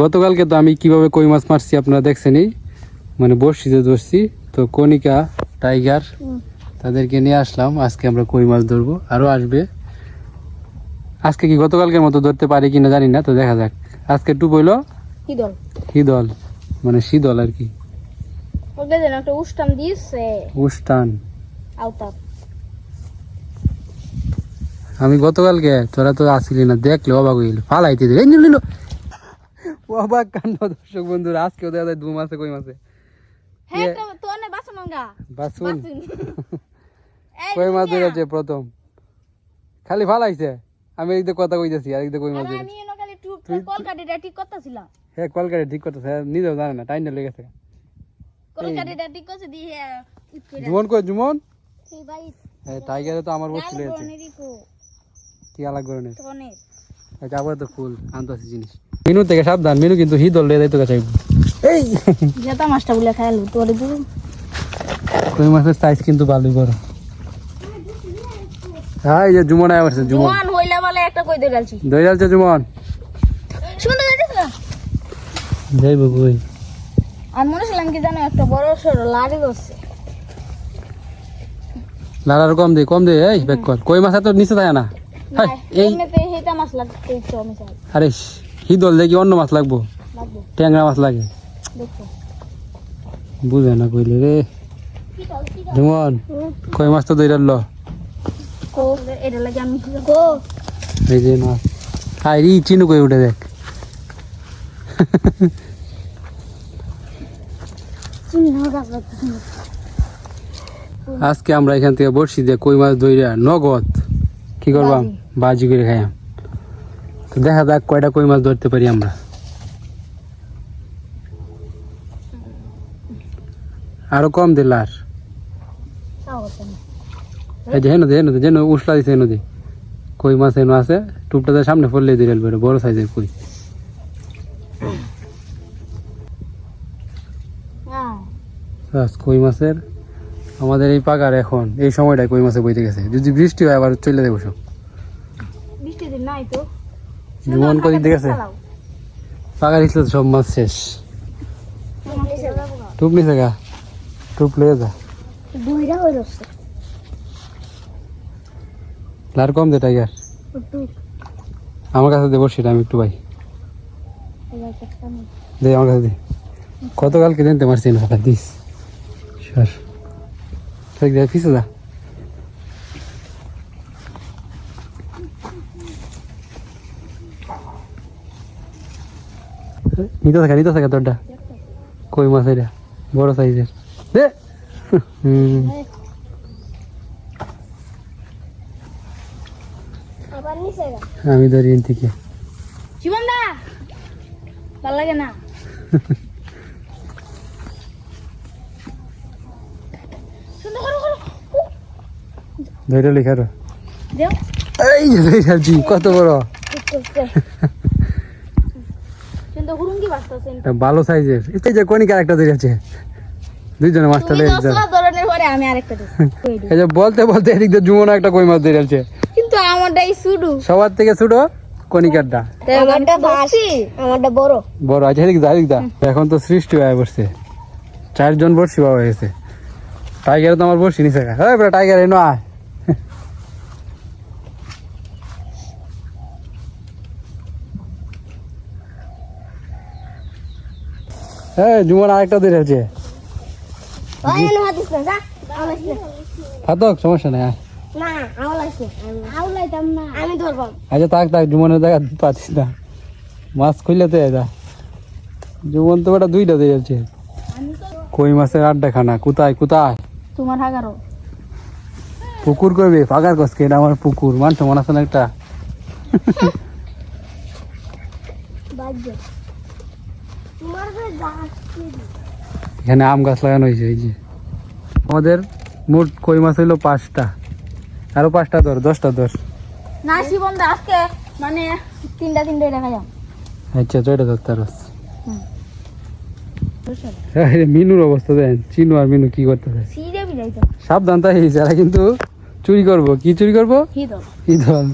গতকালকে তো আমি কীভাবে কই মাছ মারছি আপনারা দেখছেনই? মানে বর্ষিতে ধরছি তো কনিকা টাইগার, তাদেরকে নিয়ে আসলাম। আজকে আমরা কই মাছ ধরবো। আরও আসবে। আজকে কি গতকালকের মতো ধরতে পারি কিনা জানি না, তো দেখা যাক। আজকে টুপ হইল কি দল শীতল মানে শীতল আর কি। ওকে যেন একটা উষ্টাম দিয়েছে। আউতা আমি গতকালকে তোরা তো আসিলি না দেখলে অবাক গেল। ফালাইতে দিল। এই নিল অবাক কাণ্ড দর্শক বন্ধুরা। আজকেও দেখা যায় দু মাসে কই মাসে? হ্যাঁ বাসন কই মাছ দুনিয়া। ধরেছে প্রথম? খালি ফালাইছে? আমি এইদিকে কথা কইতেছি আর এইদিকে কই মাছ ধরেছে ঠিক করতেছিলাম। হ্যাঁ কলকাতা ঠিক করতেছে নিজেও জানে না টাইম লেগেছে কলকাটিটা ঠিক করছে দিয়ে জুমন কই জুমন? হ্যাঁ টাইগারে তো আমার বসে লেগেছে কি আলাগ ধরনের অনেক আচ্ছা তো ফুল আনতাছি জিনিস। মিনু থেকে সাবধান মিনু কিন্তু হিদল লে যাইতো কাছে এই! জেতা মাছটা বলে খাইলো তোরে দু কই মাছের সাইজ কিন্তু ভালোই বড়। হ্যাঁ এই যে জুমন আয় আসছে জুমন। জোয়ান হইলা বলে একটা কই ডালছি দই জুমন। যাইব কই? আর মনে ছিলাম কি জানো একটা বড় সড়ো লাড়ি করছে লালার কম দে কম দে এই ব্যাক কর। কই মাছ তো নিচে থাকে না? এই হেটা মাছ লাগতে আমি চাই। আরে হিদল দেখি অন্য মাছ লাগবো। লাগবে। ট্যাংরা মাছ লাগে। দেখো। বুঝে না কইলে রে। জুমন কই মাছ তো দই ল। এই যে মাছ। হাই রি চিনু কই উঠে দেখ চিনি না গাছ লাগতেছে আজকে আমরা এখান থেকে বসছি যে কই মাছ ধইরা নগদ। কি করবাম বাজি। করে খাইয়াম তো দেখা যাক কয়টা কই মাছ ধরতে পারি আমরা। আরও কম দিল আর এই যে হেন দে হেন দে যেন উসলা দিছে হেন দে কই মাছ হেন আছে? টুপটাতে সামনে ফললে দিল বড় সাইজের কই। কই মাছের? আমাদের এই পাকার এখন এই সময়টায় কই মাছে বইতে গেছে। যদি বৃষ্টি হয় আবার চলে দেবো সব। বৃষ্টি দিন নাই তো। জুমন কদিক দেখেছে পাকার হিসলে তো সব মাছ শেষ। টুপ নিছে গা। টুপ লয়ে যা। লার কম দে টাইগার। আমার কাছে দেবো সেটা আমি একটু ভাই দে আমার কাছে দে। কতকালকে দিনতে মারছি না হাতা দিস। সর ঠিক দে পিছে যা নিতে থাকা নিতে থাকা তোরটা কই মাছ এটা বড় সাইজের দে হুম আমি ধরি থেকে জীবন দা ভালো লাগে না সুন্দর করো করো ধরে। লেখার দেও এই যে ধরেছি কত বড়। ভালো সাইজের। এই যে কনিকা দুইজনে মাছটা আরেকটা দিচ্ছি এই যে বলতে বলতে এদিক দিয়ে জুমন একটা কই মাছ ধরে আছে। কিন্তু আমারটাই শুধু সবার থেকে ছোট কনিকারটা আমারটা বাসি আমারটা বড়। বড় আছে এদিক দা এদিক দা এখন তো সৃষ্টি হয়ে পড়ছে চারজন বর্ষি বাবা হয়ে গেছে টাইগার তো আমার বর্ষি নিছে হ্যাঁ টাইগার এনো আয়। হ্যাঁ জুমন আরেকটা ধরে আছে ফাতক সমস্যা নাই আচ্ছা জুমনের জায়গা পাচ্ছিস না। মাছ খুললে তো এটা। জুমন তো বেটা দুইটা দিয়ে যাচ্ছে কই মাছের আড্ডা খানা কোথায় কোথায়? তোমার হাগারো। পুকুর করবে পাকার কসকে এটা আমার পুকুর মানছো মনে আছে না একটা? এখানে আম গাছ লাগানো হয়েছে এই যে। আমাদের মোট কই মাছ হইল পাঁচটা। আরও পাঁচটা ধর দশটা ধর। না শিবন দা আজকে মানে তিনটা তিনটা দেখা যাও আচ্ছা চয়টা ধরতে পারস মিনুর অবস্থা দেন চিনু আর মিনু কি করতেছে সিরে বিলাই তো সাবধান তাই যারা কিন্তু চুরি করব। কি চুরি করব? ইদল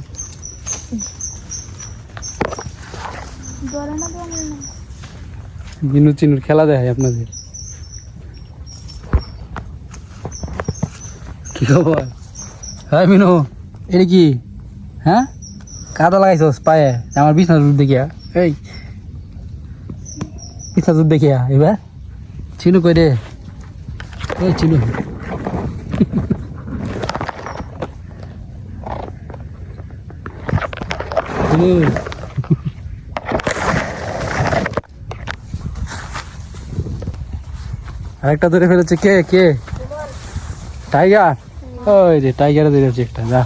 ধরে না ধরে না মিনু চিনুর খেলা দেখায় আপনাদের। কি খবর? হ্যাঁ মিনু। এটা কি? হ্যাঁ? কাদা লাগাইছস পায়ে? আমার বিছনা দুধ দেখিয়া। এই। বিছনা দুধ দেখিয়া এবার চিনু কই রে? এই চিনু। চিনু আরেকটা ধরে ফেলেছে কে কে? টাইগার ওই রে টাইগারে ধরেছে একটা যা।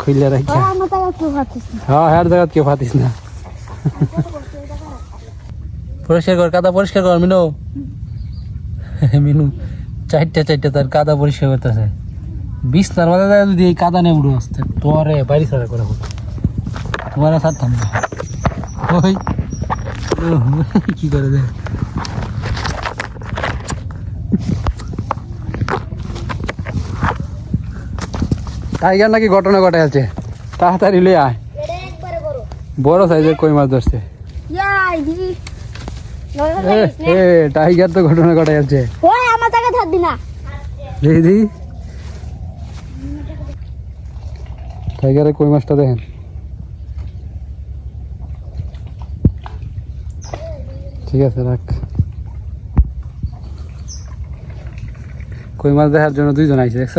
খুললে রাখি হ্যাঁ হ্যাঁ জায়গা কেউ পাতিস না। পরিষ্কার কর কাদা পরিষ্কার কর মিনু। মিনু চারটা চারটা তার কাদা পরিষ্কার করতেছে। বিছনার মাথা দেয় যদি এই কাদা নেই উঠে আসতে তোমারে বাড়ি ছাড়া করে হোক তোমার ছাড়তাম না। ওই কি করে দেখ। টাইগার নাকি ঘটনা ঘটে আছে তাড়াতাড়ি লই আয়। বড় সাইজের কই মাছ ধরছে? টাইগার তো ঘটনা ঘটে আছে ওই আমার টাকা ধার দি না। দিদি টাইগারের কই মাছটা দেখেন? ঠিক আছে রাখ। কই মাছ দেখার জন্য দুইজন আইছে দেখছ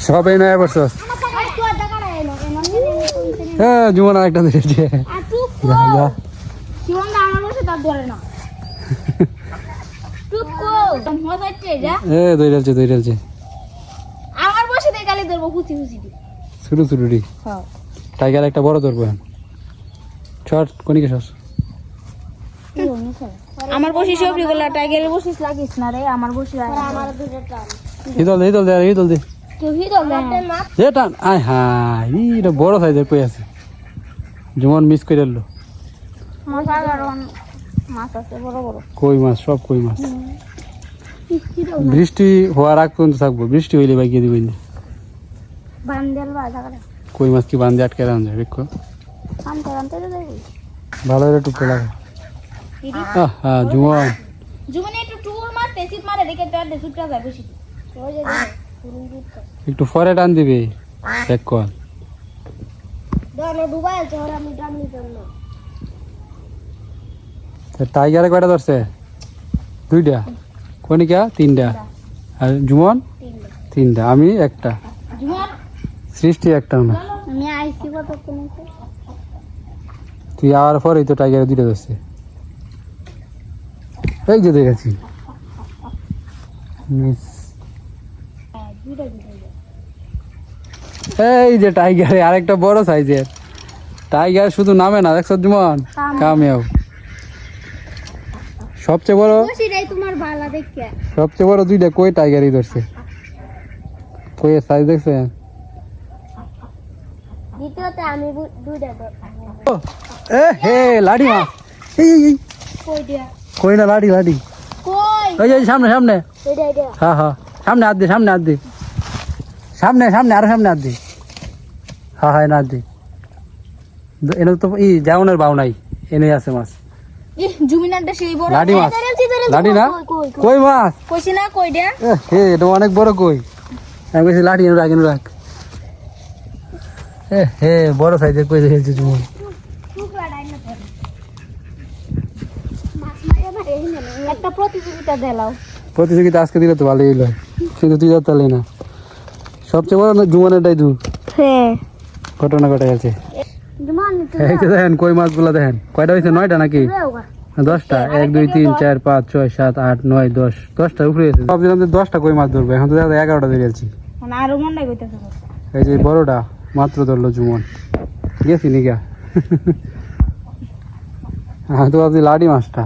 ধরবো খুশি খুশি দি। শুরু শুরু রি হ্যাঁ টাইগার একটা বড় ধরবো ছট কনিকে সস আমার বসি সবরি গুলা টাইগারের বসিস লাগিস না রে আমার বসি আমার দুটো টান হিদল দে দে। টান আয় হাই এটা বড় সাইজের কই আছে? যেমন মিস করে এলো। কই মাছ সব কই মাছ? বৃষ্টি হওয়ার আগ পর্যন্ত থাকব। বৃষ্টি হইলে বাগিয়ে দিবেন কই মাছ কি বান্ধে আটকে রাখা দেখবি ভালো করে টুকতে লাগে। হ্যাঁ জুমন। জুমনে একটু টুর মারতে সিট মারে দেখে তো আর সুটটা যায় বেশি যে একটু ফরে টান দিবি। চেক কর টাইগারে কয়টা ধরছে? দুইটা? কনিকা তিনটা? আর জুমন? তিনটা। আমি একটা। সৃষ্টি একটা না। তুই আওয়ার পরেই তো টাইগারে দুইটা ধরছে। এই যে দেখেছি। মিস এই যে টাইগারে আরেকটা বড় সাইজের। টাইগার শুধু নামে না দেখছ জুমন? কামেও সবচেয়ে বড় সবচেয়ে বড় দুইটা কই টাইগারই ধরছে? কইয়ের সাইজ দেখছে? দ্বিতীয়তে আমি দুইটা ও, এ হে লাডি মাছ এই এই, কই দিয়া? কই না লাডি লাডি কই? ওই সামনে সামনে। হ্যাঁ হ্যাঁ সামনে হাত দে সামনে হাত দে। সামনে সামনে আরও সামনে হাত দে হ্যাঁ না হাত দে এনে তো ই জাউনের বাউ নাই। এনে আছে মাছ। লাডি মাছ। লাডি না? কই মাছ? কইছি না কই দিয়া হে এটা অনেক বড় কই। আমি বলছি লাঠি এনে রাখ এনে রাখ। এ হে বড় সাইজের কই দেখেছি তুমি একটা প্রতিযোগিতা দিলাও। প্রতিযোগিতা আজকে দিলে তো ভালোই হলো কিন্তু তুই পারলি না। সবচেয়ে বড় জুমানেরটাই দু হ্যাঁ। ঘটনা ঘটে গেছে। এই দেখেন কই মাছগুলো দেখেন? কয়টা হয়েছে? নয়টা নাকি? দশটা। এক দুই তিন চার পাঁচ ছয় সাত আট নয় দশ। দশটা উপরে গেছে ভাবছিলাম যে দশটা কই মাছ ধরবো? এখন তো দেখা এগারোটা ধরে আছি মানে এই যে বড়টা মাত্র ধরলো জুমন। গেছি নিকা আমি তো ভাবছি লাডি মাছটা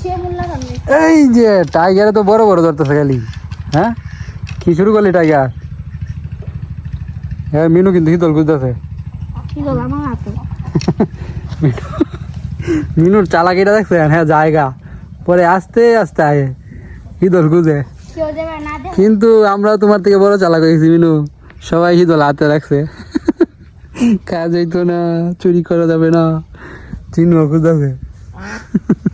সে মূল লাগানো এই যে, টাইগারে তো বড় বড় ধরতেছে খালি। হ্যাঁ? কি শুরু করলি, টাইগার? হ্যাঁ মিনু কিন্তু হিদল খুঁজতেছে। মিনুর চালাকিটা দেখছেন? হ্যাঁ জায়গা। পরে আস্তে আস্তে আয়ে। হিদল খুঁজে। কিন্তু আমরা তোমার থেকে বড় চালাক হয়েছি, মিনু। সবাই হিদল হাতে রাখছে। কাজ হইতো না, চুরি করা যাবে না। চিহ্ন খুঁজতেছে।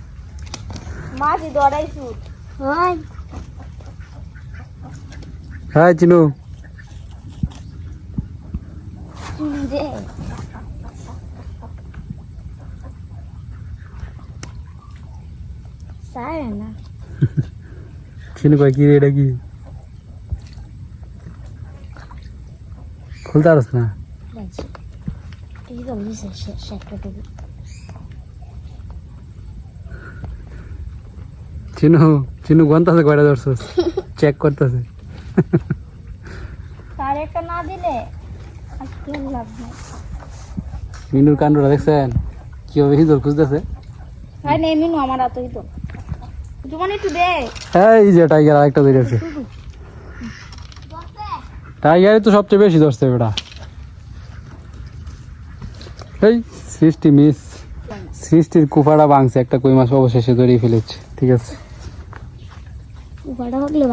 মাছি দড়াই সুট হয় হ্যাঁ চিনু। যে সারে না। চিনু কয় কি রে এটা কি? খুলতে পারস না? এই তো লিসে শেটটা দেবি চিনু চিনু গন্তাছে কয়টা ধরছস চেক করতেছে তার একটা না দিলে আর কি লাভ নেই। মিনুর কাণ্ডটা দেখছেন? কীভাবে খুঁজতেছে? নেই মিনু আমার হাতেই তো। তোমার একটু দে। এই যে টাইগার আরেকটা ধরেছে। টাইগারই তো সবচেয়ে বেশি ধরছে বেটা। এই সৃষ্টি মিস। সৃষ্টির কুফাটা ভাঙছে একটা কই মাছ অবশেষে ধরেই ফেলেছে ঠিক আছে? উপাটা হকলে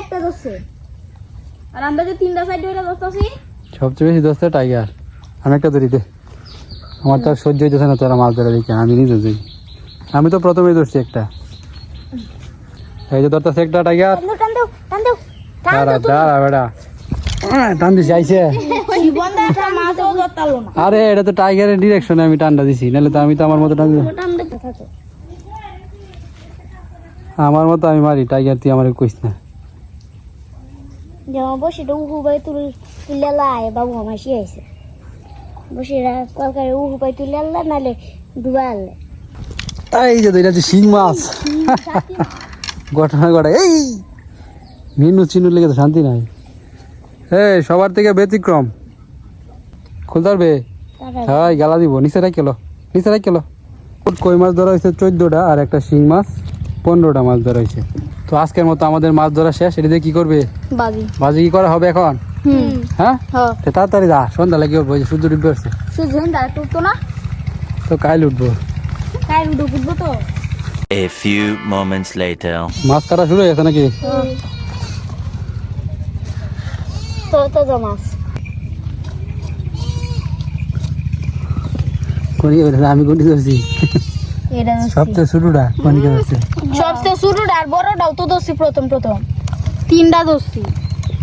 একটা দোষে। আর আমরা যে তিনটা সাইড হইলা দোস্তাছি সবচেয়ে বেশি ধরছে টাইগার আমি একটা ধরি দে। আমার তো আর সহ্য হইতেছে না তোরা মাছ ধরে দেখে আমি নিজে যাই আমি তো প্রথমেই ধরছি একটা। এই যে ধরতেছে একটা টাইগার দাঁড়া দাঁড়া আহ, টান দিছি আরে এটা তো টাইগারের ডিরেকশনে আমি টানটা দিছি। নাহলে তো আমি তো আমার মতো টান দিলাম। আমার মতো আমি মারি টাইগার তুই আমার কইস না। যেমন বসিটা উহু বাই তুল তুলে লাই বাবু আমার শিয়াইছে বসিরা কলকারে উহু বাই তুলে আল্লা নালে ডুবা এই যে দুইটা যে শিং মাছ। ঘটনা ঘটে এই! মিনু চিনু লেগে তো শান্তি নাই। এই সবার থেকে ব্যতিক্রম। খুলতে পারবে? হ্যাঁ গালা দিব। নিচে রাখল নিচে রাখল কই মাছ ধরা হয়েছে চোদ্দটা আর একটা শিং মাছ। পনেরোটা মাছ ধরা হয়েছে। তো আজকের মতো আমাদের মাছ ধরা শেষ। এটা দিয়ে কি করবে? বাজি। বাজি কি করা হবে এখন? হ্যাঁ? হ্যাঁ। তাড়াতাড়ি যা সন্ধ্যা লাগে যে সূর্য ডুবে আসছে। দা না। তো কাইল উঠবো। তো। A few moments later. মাছ কাটা শুরু হয়ে গেছে নাকি? তো তো জমাস কনিকে আমি কোনটি ধরছি। সবচেয়ে ছোটটা কনিকে ধরছে। সবচেয়ে শুরুটা আর বড়টাও তো দোষী প্রথম প্রথম। তিনটা দোষী।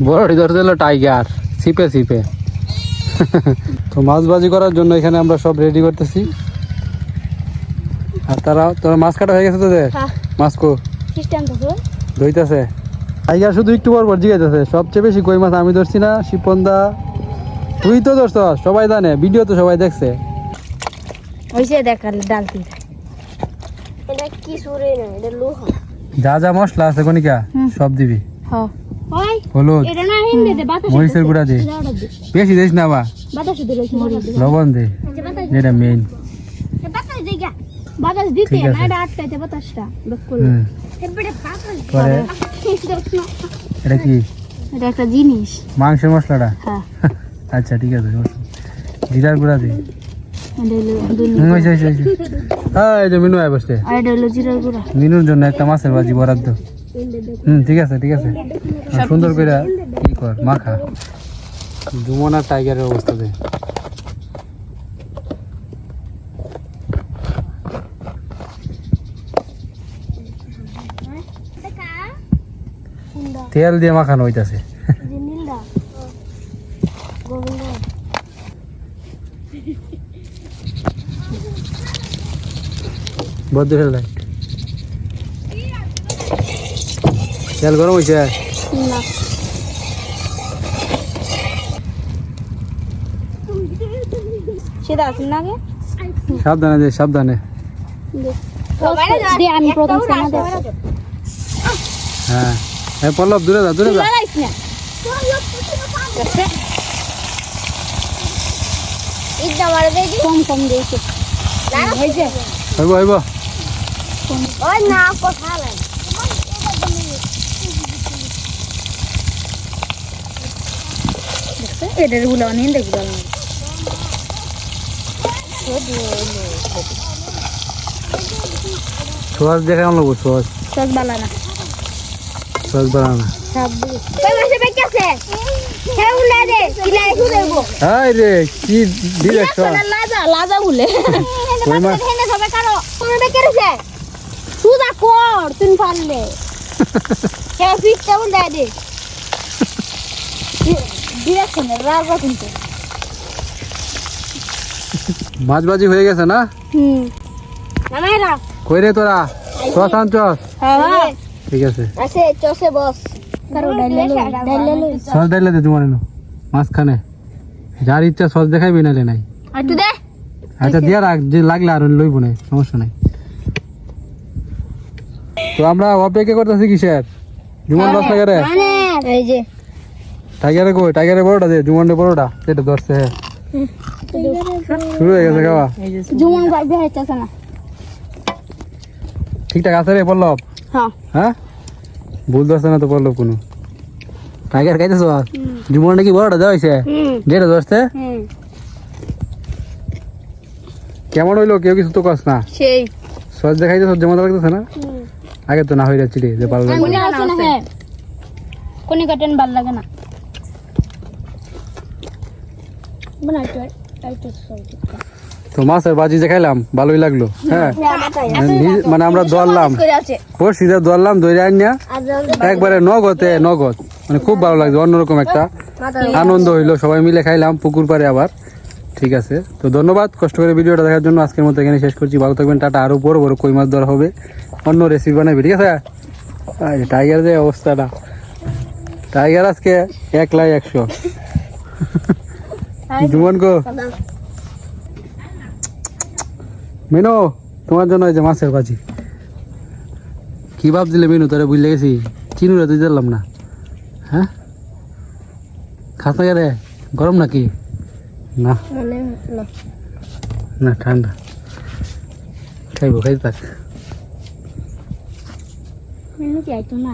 বড়টি ধরতে হলো টাইগার ছিপে ছিপে। তো মাছ বাজি করার জন্য এখানে আমরা সব রেডি করতেছি। আর তারা তোরা মাছ কাটা হয়ে গেছে তোদের? হ্যাঁ। মাছ কো? ধইতেছে টাইগার শুধু একটু পর পর জিগাইতেছে। সবচেয়ে বেশি কই মাছ আমি ধরছি না শিপন্দা তুই তো ধরছ সবাই জানে ভিডিও তো সবাই দেখছে। ওইসে দেখাল ডালতি এটা না এটা লোহা। যা যা মশলা আছে কনিকা সব দিবি। হ্যাঁ। হলুদ। এটা না দে মরিচের গুঁড়া দে। বেশি দিস না বা। লবণ দে। যেটা মেইন বাতাস দে গা বাতাস দিতে না এটা আটকাইতে বাতাসটা। পরে। এটা কি? এটা একটা জিনিস। মাংসের মশলাটা? হ্যাঁ। আচ্ছা ঠিক আছে জিরার গুঁড়া দে। মিনুর জন্য একটা মাছের ভাজি বরাদ্দ। হুম ঠিক আছে ঠিক আছে। সুন্দর করে কি কর মাখা। জুমনা টাইগারের অবস্থা দে। তেল দিয়ে মাখানো হইতাছে। বদ্ধ ফেল নাই গরম হয়েছে সাবধানে দে সাবধানে। আমি হ্যাঁ। পল্লব দূরে যা দূরে যা। কম কম দিয়েছে। হইব হইব। ওই না কথা নাই এটারগুলো অনেক দেখবে সোয়াজ দেখে আমরা লোক সোয়াজ। সস বালা না কি ডিরেকশন লাজা লাজা বলে কই মাছ? হেনে সবে কারও রেছে সুদা কর তুমি পারলে। হ্যাঁ উলা দে? কিন্তু। মাছ বাজি হয়ে গেছে না? হুম। নামাইরা কই রে তোরা? সস আনছস হ্যাঁ ঠিক আছে। আছে চসে বস। কারও ডাইলে ডাইলে সস দিলে দে তোমার এনো মাঝখানে। যার ইচ্ছা সস দেখাইবি নালে নাই। আর তুই দে। আচ্ছা দিয়া রাখ যে লাগলে আর লইব না সমস্যা নাই। তো আমরা অপেক্ষা করতেছি কিসের? জুমন দশ টাকারে এই যে। টাইগারে কই? টাইগারে বড়টা দে জুমনের বড়টা সেটা ধরছে হ্যাঁ। শুরু হয়ে গেছে খাওয়া। জুমন গাইবে হইতাছে না। ঠিকঠাক আছে রে পল্লব? হ্যাঁ। হ্যাঁ? ভুল ধরছে না তো পল্লব কোনো? টাইগার খাইতেছ জুমন নাকি বড়টা দেওয়া হয়েছে? যেটা ধরছে? কেমন হইল? কেউ কিছু তো কস না? সেই। সস দেখাইতে সহ্য মতো লাগতেছে না? আগে তো না হয়ে যাচ্ছিল যে পারলাম আমি না আছে না হ্যাঁ কোনি কাটেন ভালো লাগে না। তো মাছের বাজি যে খাইলাম ভালোই লাগল হ্যাঁ? মানে আমরা দৌড়লাম করে আছে পড়শিতে দৌড়লাম দৌড়ে আনিয়া একবারে নগদে নগদ। মানে খুব ভালো লাগছে অন্যরকম একটা আনন্দ হইল সবাই মিলে খাইলাম পুকুর পাড়ে আবার। ঠিক আছে তো ধন্যবাদ কষ্ট করে ভিডিওটা দেখার জন্য। আজকের মতো এখানে শেষ করছি। ভালো থাকবেন টাটা। আরও বড় বড় কই মাছ ধরা হবে। অন্য রেসিপি বানাবি ঠিক আছে? টাইগার যে অবস্থাটা। টাইগার আজকে এক লাই একশো জুমন গো। মেনু তোমার জন্য এই যে মাছের ভাজি। কি ভাবছিলে মেনু তোরে বুঝলে গেছি। চিনুরে তুই দিলাম না। হ্যাঁ? খাস না রে গরম নাকি? না। না ঠান্ডা। খাইবো খাইতে থাক। মেনু কি আইতো না